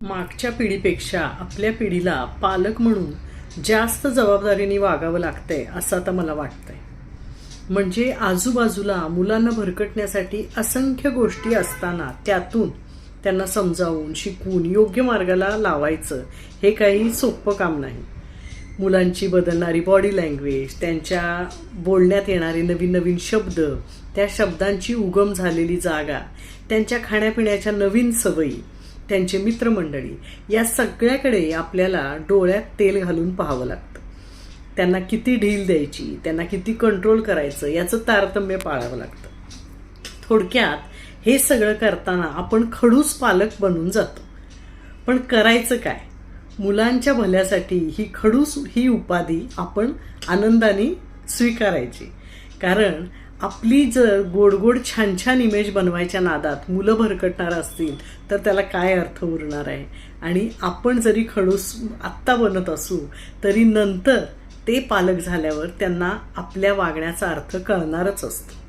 मागच्या पिढीपेक्षा आपल्या पिढीला पालक म्हणून जास्त जबाबदारीने वागावं लागतंय असं आता मला वाटतंय. म्हणजे आजूबाजूला मुलांना भरकटण्यासाठी असंख्य गोष्टी असताना त्यातून त्यांना समजावून शिकवून योग्य मार्गाला लावायचं हे काही सोपं काम नाही. मुलांची बदलणारी बॉडी लँग्वेज त्यांच्या बोलण्यात येणारे नवीन नवीन शब्द त्या शब्दांची उगम झालेली जागा त्यांच्या खाण्यापिण्याच्या नवीन सवयी त्यांचे मित्रमंडळी या सगळ्याकडे आपल्याला डोळ्यात तेल घालून पाहावं लागतं. त्यांना किती ढील द्यायची त्यांना किती कंट्रोल करायचं याचं तारतम्य पाळावं लागतं. थोडक्यात हे सगळं करताना आपण खडूस पालक बनून जातो. पण करायचं काय? मुलांच्या भल्यासाठी ही खडूस ही उपाधी आपण आनंदाने स्वीकारायची. कारण आपली जर गोड गोड छान छान इमेज बनवायच्या नादात मुलं भरकटणार असतील तर त्याला काय अर्थ उरणार आहे? आणि आपण जरी खडूस आत्ता बनत असू तरी नंतर ते पालक झाल्यावर त्यांना आपल्या वागण्याचा अर्थ कळणारच असतो.